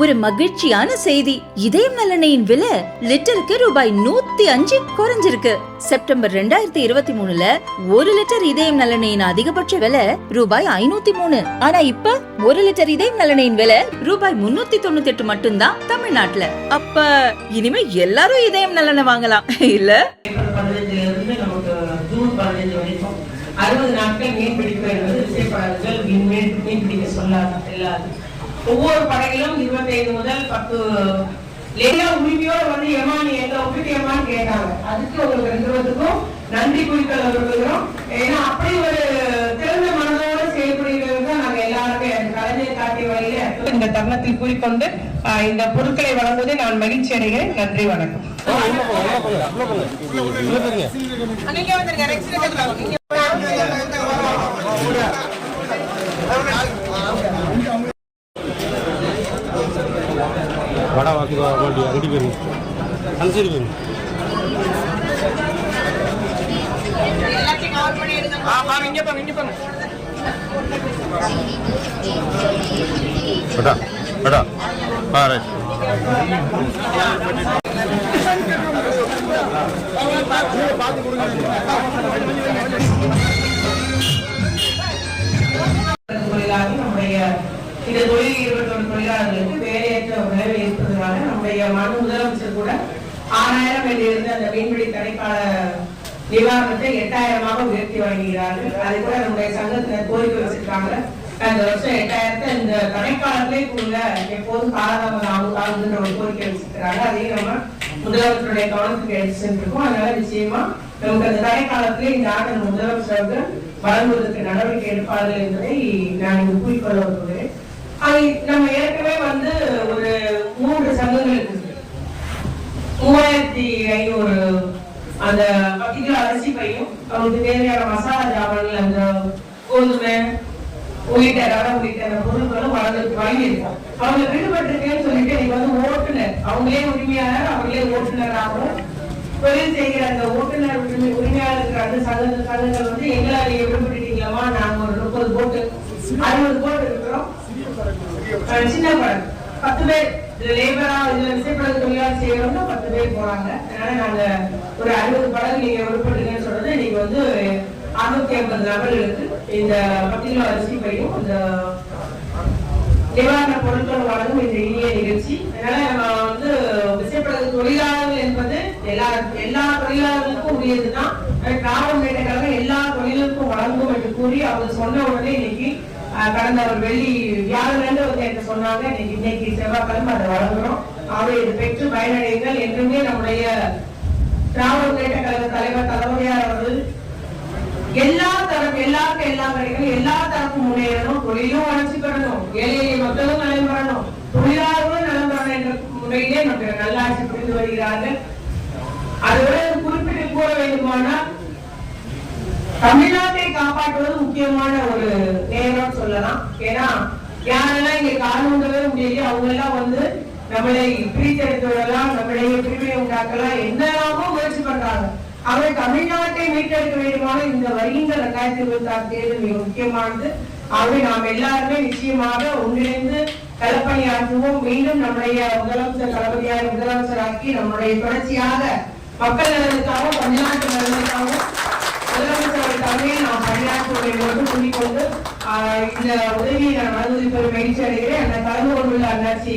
ஒரு மகிழ்ச்சியான செய்தி. இதயம் நலனையின் விலை லிட்டருக்கு ரூபாய் நூத்தி அஞ்சு குறைஞ்சிருக்கு. செப்டம்பர் ரெண்டாயிரத்தி இருபத்தி மூணுல ஒரு லிட்டர் இதயம் நலனையின் அதிகபட்ச விலை ரூபாய் ஐநூத்தி மூணு. ஆனா இப்ப ஒரு லிட்டர் இதயம் நலனையின் விலை ரூபாய் முன்னூத்தி தொண்ணூத்தி எட்டு மட்டும்தான் தமிழ்நாட்டுல. அப்ப இனிமே எல்லாரும் இதயம் நலனை வாங்கலாம். இல்ல? அறுபது நாட்கள் மீன் பிடிப்பு என்பது மீன் மீன் பிடிக்க சொல்லாத எல்லாரும். ஒவ்வொரு படகிலும் இருபத்தைந்து முதல் பத்து லேயா உரிமையோட வந்து ஏமா நீ எங்க விட்டுட்டியம்மான்னு கேட்டாங்க அதுக்கு உங்களுக்கு ரெண்டுவதுக்கும் நன்றி குறிக்கோள் விரும்புகிறோம் ஏன்னா அப்படி ஒரு திறந்த மனதோடு செயல்படுகிறது தான் நாங்க எல்லாருமே அந்த கலைஞர் காட்டிய வழியில இந்த தருணத்தில் கூறிக்கொண்டு இந்த பொருட்களை வழங்குவதை நான் மகிழ்ச்சி அடைகிறேன் நன்றி வணக்கம் வடை வாக்கி வண்டி அங்கடி போயிருங்க அந்த சைடு போயிருங்க வடா வடா ஆ ரைட் தொழிலாளர் நம்முடைய இந்த தொழில் ஈடுபட்டுள்ள தொழிலாளர்களுக்கு வேலையற்ற விளைவு ஏற்படுவதனால நம்முடைய மனு முதலமைச்சர் கூட ஆறாயிரம் இருந்த அந்த மீன்பிடி தடைக்கால நிவாரணத்தை எட்டாயிரமாக உயர்த்தி வழங்குகிறார்கள். அது கூட நம்முடைய சங்கத்தினர் கோரிக்கை வச்சிருக்காங்க. அந்த வருஷம் எட்டாயிரத்தை இந்த தடைக்காலத்திலே கூட எப்போதும் காலதாமதம் ஆகும் ஆகுதுன்ற ஒரு கோரிக்கை வச்சிருக்கிறாங்க. அதையும் நம்ம முதலமைச்சருடைய கவனத்துக்கு எடுத்து சென்றிருக்கோம். அதனால நிச்சயமா நமக்கு அந்த தடைக்காலத்திலே இந்த ஆண்டு நம்ம முதலமைச்சர் அவர்கள் வழங்குவதற்கு நடவடிக்கை எடுப்பார்கள் என்பதை நான் இங்கு கூறிக்கொள்ள விரும்புகிறேன். நம்ம ஏற்கனவே வந்து ஒரு மூன்று சங்கங்கள் இருக்குது. மூவாயிரத்தி ஐநூறு அந்த பத்து கிலோ அரிசி பையும் அவங்களுக்கு தேவையான மசாலா ஜாமான்கள் அந்த கோதுமை உள்ளிட்ட கடை உள்ளிட்ட அந்த பொருட்களும் வளர்ந்து வழங்கியிருக்கோம். அவங்க விடுபட்டிருக்கேன்னு சொல்லிட்டு நீங்க வந்து ஓட்டுநர் அவங்களே உரிமையாளர் அவங்களே ஓட்டுநராகவும் தொழில் செய்கிற அந்த ஓட்டுநர் உரிமை உரிமையாளர் இருக்கிற அந்த சங்க சங்கங்கள் வந்து எங்களை நீங்க விடுபட்டுட்டீங்களாமா நாங்க ஒரு முப்பது போட்டு அறுபது போட்டு சின்ன படம். பத்து பேர். இதுல லேபரா இதுல விசைப்படகு தொழிலாளர் செய்யறவங்க பத்து பேர் போறாங்க. அதனால நாங்க ஒரு அறுபது படகு நீங்க விடுபட்டுங்கன்னு சொல்றது நீங்க வந்து அறுநூத்தி ஐம்பது நபர்களுக்கு இந்த பத்து கிலோ அரிசி பையும் இந்த நிவாரண பொருட்கள் வழங்கும் இந்த இனிய நிகழ்ச்சி. அதனால நம்ம வந்து விசைப்படகு தொழிலாளர்கள் என்பது எல்லா எல்லா தொழிலாளர்களுக்கும் உரியதுதான். திராவிட முன்னேற்ற எல்லா தொழிலுக்கும் வழங்கும் என்று கூறி அவங்க சொன்ன உடனே இன்னைக்கு கடந்த ஒரு வெள்ளி வியாழனிலிருந்து வந்து என்கிட்ட சொன்னாங்க. இன்னைக்கு இன்னைக்கு செவ்வாய்க்கிழமை அதை வழங்குறோம். ஆகவே இது பெற்று பயனடைங்கள் என்றுமே நம்முடைய திராவிட முன்னேற்ற கழக தலைவர் தலைமையார் அவர்கள் எல்லா தரப்பு எல்லாருக்கும் எல்லா கிடைக்கணும் எல்லா தரப்பும் முன்னேறணும். தொழிலும் வளர்ச்சி பெறணும். ஏழை எளிய மக்களும் நலம் பெறணும். தொழிலாளர்களும் நலம் பெறணும் என்ற முறையிலே நமக்கு நல்லாட்சி புரிந்து வருகிறார்கள். அதோட குறிப்பிட்டு கூற வேண்டுமானால் தமிழ்நாட்டை காப்பாற்றுவது முக்கியமான ஒரு நேரம் சொல்லலாம். ஏன்னா யாரெல்லாம் இங்க காரணமே முடியலையோ அவங்க எல்லாம் வந்து நம்மளை பிரித்தெடுத்து விடலாம் நம்மளையே பிரிவினை உண்டாக்கலாம் என்னெல்லாமோ முயற்சி பண்றாங்க. அவர் தமிழ்நாட்டை மீட்டெடுக்க வேண்டுமான இந்த வருகின்ற ரெண்டாயிரத்தி இருபத்தி ஆறு தேர்தல் மிக முக்கியமானது. ஆகவே நாம் எல்லாருமே நிச்சயமாக ஒன்றிணைந்து களப்பணியாற்றுவோம். மீண்டும் நம்முடைய முதலமைச்சர் தளபதியாக முதலமைச்சராக்கி நம்முடைய தொடர்ச்சியாக மக்கள் நலனுக்காகவும் தமிழ்நாட்டு நலனுக்காகவும் முதலமைச்சர் நான் பணியாற்றுவதை மட்டும் ஆஹ் இந்த உதவியை நான் வழங்குவதில் பெரும் மகிழ்ச்சி அடைகிறேன். அந்த கலந்து கொண்டுள்ள அண்ணாச்சி